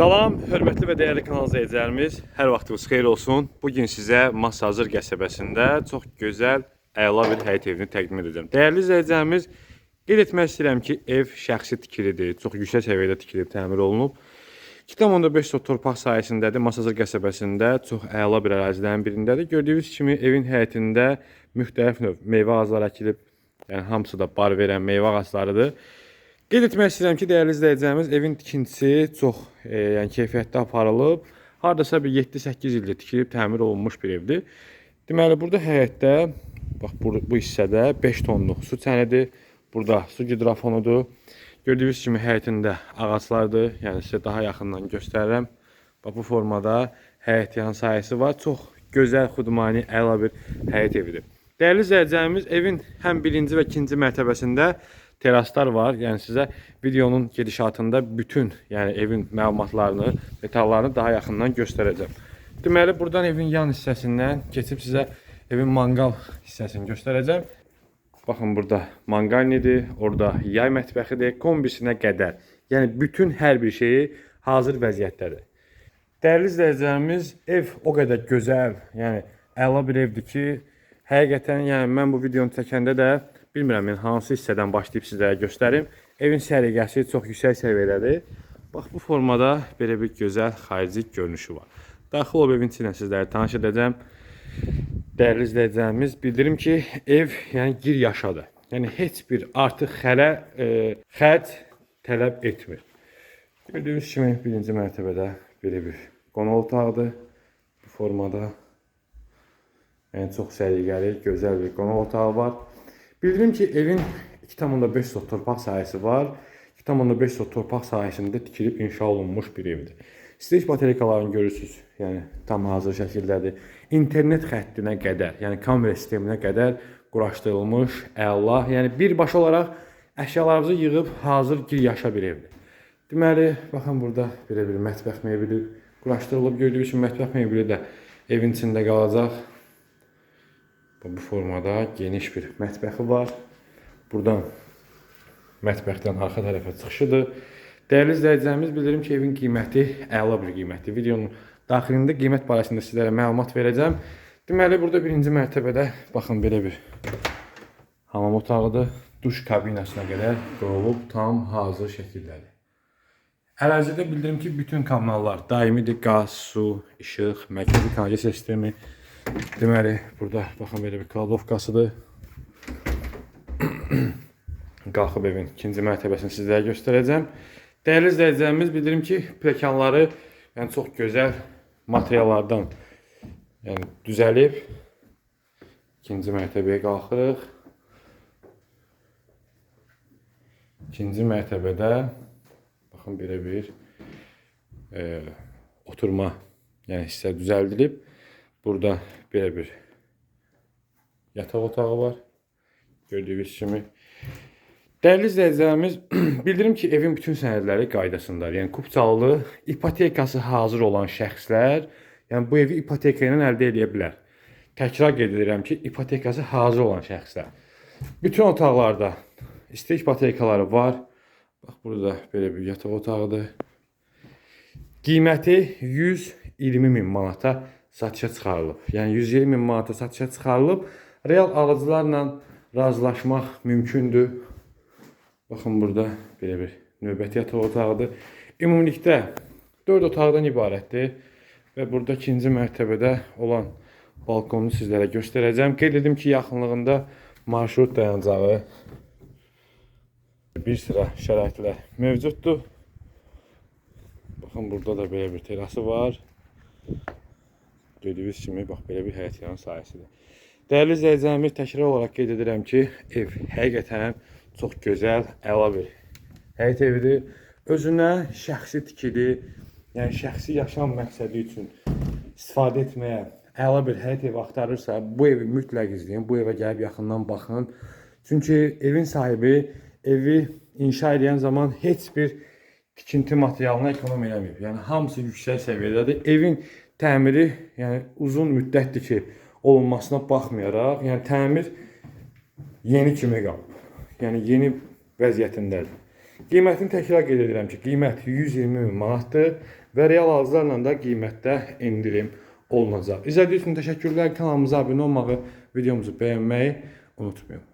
Salam, hörmətli və dəyərli kanal izləyicilərimiz. Hər vaxtınız xeyir olsun. Bu gün sizə Masazır qəsəbəsində çox gözəl, əla bir həyət evini təqdim edəcəm. Dəyərli izləyicilərimiz, qeyd etmək istəyirəm ki, ev şəxsi tikilidir. Çox yüksək səviyyədə tikilib, təmir olunub. 2.5 sot torpaq sahəsindədir. Masazır qəsəbəsində çox əla bir ərazilərin birindədir. Gördüyünüz kimi evin həyətində müxtəlif növ meyvə ağacları əkilib. Yəni hamısı da bar verən meyvə ağaclarıdır. Qeyd etmək istəyirəm ki, dəyərli izləyicilərimiz, evin tikintisi çox e, yəni keyfiyyətli aparılıb. Hardasa bir 7-8 ildir tikilib, təmir olunmuş bir evdir. Deməli, burada həyətdə bax bu, bu hissədə 5 tonluq su çənidir. Burada su gidrafonudur. Gördüyünüz kimi həyətində ağaclardır. Yəni sizə daha yaxından göstərirəm. Bax bu formada həyət yan sahəsi var. Çox gözəl, xudmani, əla bir həyət evidir. Dəyərli izləyicilərimiz, evin həm birinci və ikinci mərtəbəsində teraslar var. Yəni sizə videonun gedişatında bütün, yəni evin məlumatlarını, detallarını daha yaxından göstərəcəm. Deməli, buradan evin yan hissəsindən keçib sizə evin manqal hissəsini göstərəcəm. Baxın burada manqalnidir, orada yay mətbəxidir, kombisinə qədər. Yəni bütün hər bir şeyi hazır vəziyyətdədir. Dəyərli izləyicilərimiz, ev o qədər gözəl, yəni əla bir evdir ki, həqiqətən yəni mən bu videonu çəkəndə də bilmirəm mən hansı hissədən başlayıb sizlərə göstərim. Evin səliqəsi çox yüksək səviyyədədir. Bax bu formada belə bir gözəl xarici görünüşü var. Daxil olub evin içinə sizləri tanış edəcəm. Dəyərli izləyicilərimiz, bildirim ki, ev yəni gir yaşadır. Yəni heç bir artıq xələ e, xərc tələb etmir. Gördüyünüz kimi birinci mərtəbədə belə bir qonaq otağıdır bu formada. Yəni çox səliqəli, gözəl bir qonaq otağı var. Bildirim ki, evin 2,5 sot torpaq sahəsi var. 2,5 sot torpaq sahəsində tikilib inşa olunmuş bir evdir. Stage bateriykalarını görürsüz. Yəni tam hazır şəkildədir. İnternet xəttinə qədər, yəni kamera sisteminə qədər quraşdırılmış, əla, yəni birbaşa olaraq əşyalarınızı yığıb hazır gir yaşa bir evdir. Deməli, baxın burada belə bir mətbəx mebeli quraşdırılıb. Gördüyünüz kimi mətbəx mebeli də evin içində qalacaq. Bu formada geniş bir mətbəxi var. Buradan mətbəxdən arxa tərəfə çıxışıdır. Dəyərli izləyicilərimiz, bildirim ki, evin qiyməti əla bir qiymətdir. Videonun daxilində qiymət barəsində sizlərə məlumat verəcəm. Deməli, burada birinci mərtəbədə baxın belə bir hamam otağıdır. Duş kabinasına qədər qurulub tam hazır şəkildədir. Ərazidə bildirim ki, bütün kanallar daimidir. Qaz, su, işıq, mərkəzi kanalizasiya sistemi. Deməli, burada baxın belə bir kladovkasıdır. Qalxıb evin ikinci mərtəbəsini sizlərə göstərəcəm. Dəyərli izləyicilərimiz, bildirim ki, pləkanları yəni çox gözəl materiallardan yəni düzəlib. İkinci mərtəbəyə qalxırıq. İkinci mərtəbədə baxın belə bir e, oturma yəni hissə düzəldilib. Burada belə bir yataq otağı var. Gördüyünüz kimi. Dəyərli izləyicilərimiz, bildirim ki, evin bütün sənədləri qaydasındadır. Yəni Kupçalı ipotekası hazır olan şəxslər, yəni bu evi ipoteka ilə əldə edə bilər. Təkrar edirəm ki, ipotekası hazır olan şəxslər. Bütün otaqlarda istek ipotekaları var. Bax burada belə bir yataq otağıdır. Qiyməti 120 min manata satışa çıxarılıb. Yəni 120 min manata satışa çıxarılıb. Real alıcılarla razılaşmaq mümkündür. Baxın burada belə bir növbəti yataq otağıdır. Ümumilikdə 4 otaqdan ibarətdir və burada ikinci mərtəbədə olan balkonu sizlərə göstərəcəm. Qeyd edim ki, yaxınlığında marşrut dayanacağı bir sıra şəraitlər mövcuddur. Baxın burada da belə bir terası var. Gördüyünüz kimi bax belə bir həyət yanı sahəsidir. Dəyərli izləyicilərimiz, təkrar olaraq qeyd edirəm ki, ev həqiqətən çox gözəl, əla bir həyət evidir. Özünə şəxsi tikili, yəni şəxsi yaşam məqsədi üçün istifadə etməyə əla bir həyət evi axtarırsa, bu evi mütləq izləyin. Bu evə gəlib yaxından baxın. Çünki evin sahibi evi inşa edən zaman heç bir tikinti materialına ekonom eləməyib. Yəni hamısı yüksək səviyyədədir. Evin təmiri, yəni uzun müddətdir ki, olunmasına baxmayaraq, yəni təmir yeni kimi qalıb. Yəni yeni vəziyyətindədir. Qiymətini təkrar qeyd edirəm ki, qiymət 120 min manatdır. və real arzlarla da qiymətdə endirim olunacaq. İzlədiyiniz üçün təşəkkürlər. Kanalımıza abunə olmağı, videomuzu bəyənməyi unutmayın.